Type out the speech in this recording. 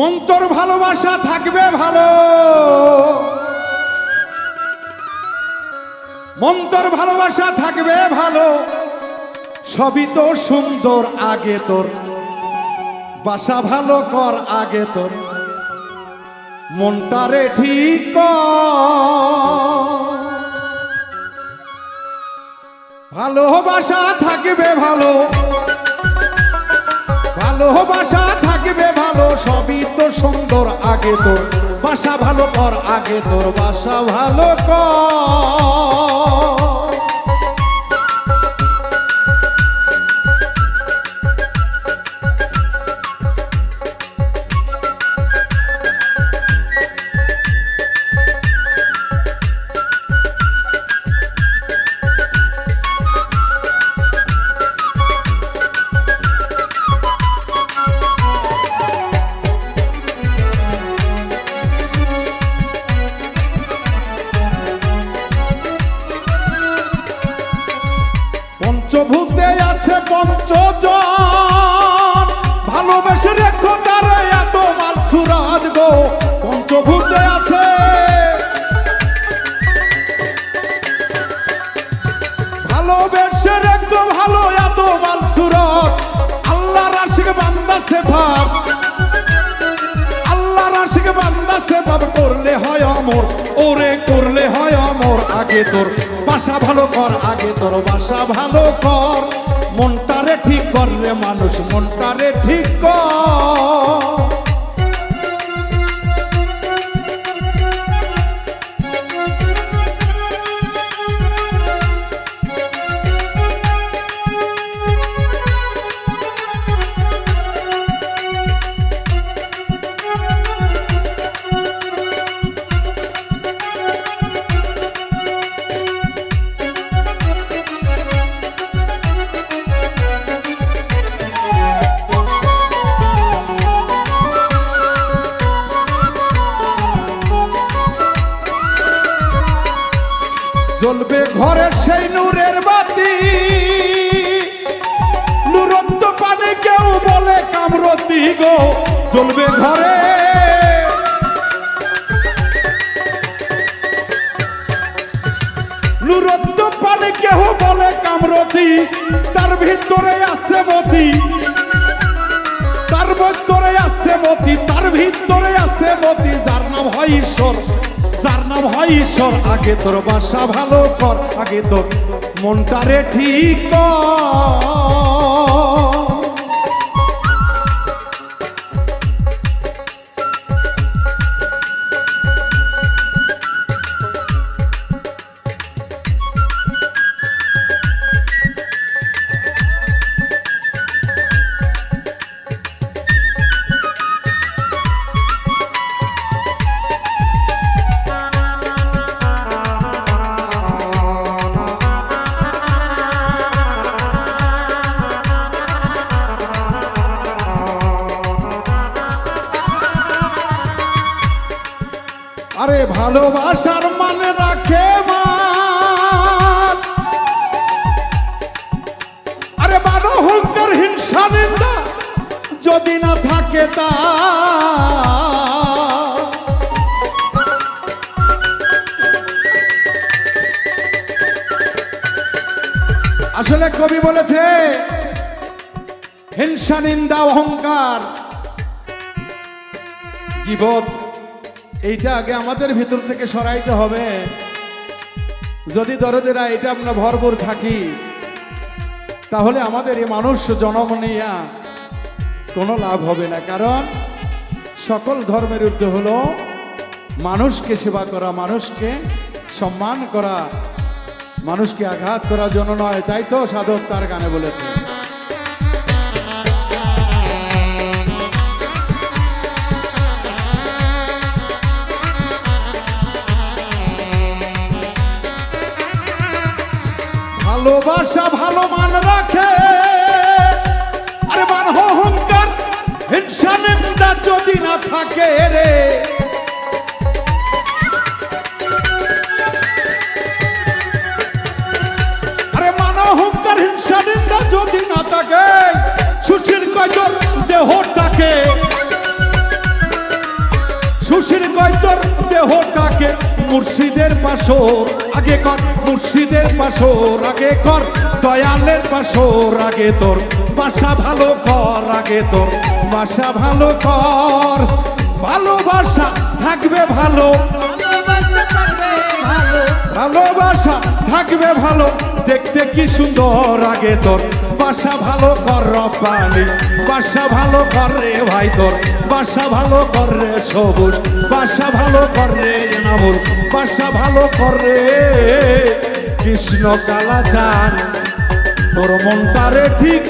মন্তর ভালোবাসা থাকবে ভালো। মন্তর ভালোবাসা থাকবে ভালো। সবই তো সুন্দর আগে তোর। বাসা ভালো কর আগে তোর। মনটারে ঠিক। ভালোবাসা থাকবে ভালো ভালোবাসা সবই তো সুন্দর আগে তোর বাসা ভালো কর আগে তোর বাসা ভালো কর। আছে পঞ্চজন। ভালোবেসে রেখো তারে এত মাল সুরাজ গো। পঞ্চভূতে আছে। ভালোবেসে রেখো ভালো এত মাল সুরত আল্লাহ রাশিক বান্দা সে ভাব আল্লাহ রাশিক বান্দা সে ভাব করলে হয় অমর। ওরে, করলে হয় অমর। আগে তোর বাসা ভালো কর, আগে তোর বাসা ভালো কর। মনটারে ঠিক করলে মানুষ মনটারে ঠিক কর। জ্বলবে ঘরে সেই নূরের বাতি। নূরত্ব পানে কেউ বলে কামরতি গো, জ্বলবে ঘরে। নূরত্ব পানে কেউ বলে কামরতি, তার ভিতরে আছে মতি। তার ভিতরে আছে মতি, তার ভিতরে আছে মতি, যার নাম হয় ঈশ্বর। যার নাম হয় ঈশ্বর আগে তোর বাসা ভালো কর আগে তোর মনটারে ঠিক কর। ভালোবাসার মানে রাখে আরে মান অহংকার হিংসা নিন্দা যদি না থাকে তা। আসলে কবি বলেছে, হিংসা, নিন্দা, অহংকার, গিবত এইটা আগে আমাদের ভিতর থেকে সরাইতে হবে। যদি দরদেরা এটা আমরা ভরপুর থাকি, তাহলে আমাদের এই মানুষ জনম নিয়া কোনো লাভ হবে না। কারণ সকল ধর্মের ঊর্ধ্বে হলো মানুষকে সেবা করা, মানুষকে সম্মান করা, মানুষকে আঘাত করার জন্য নয় তাই তো সাধক তার গানে বলেছে। ভালোবাসা ভালো মান রাখে। আরে মান অহংকার হিংসা নিন্দা যদি না থাকে রে। আরে মান অহংকার হিংসা নিন্দা যদি না থাকে, সুশীল কয়জন দেহটাকে খুশির কয়তর দেহটাকে মুর্শিদের পাশর আগে কর। মুর্শিদের পাশর আগে কর। দয়ালের পাশর আগে তোর। বাসা ভালো কর আগে তোর। বাসা ভালো কর। ভালোবাসা থাকবে ভালো। ভালোবাসা থাকবে ভালো। ভালোবাসা থাকবে ভালো। দেখতে কি সুন্দর আগে তোর। বাসা ভালো কর রপানি বাসা ভালো কর রে ভাই তোর। বাসা ভালো কর রে সবুজ। বাসা ভালো কর রে নামুল বাসা ভালো করে। কৃষ্ণ কালা চান তোর মনটারে ঠিক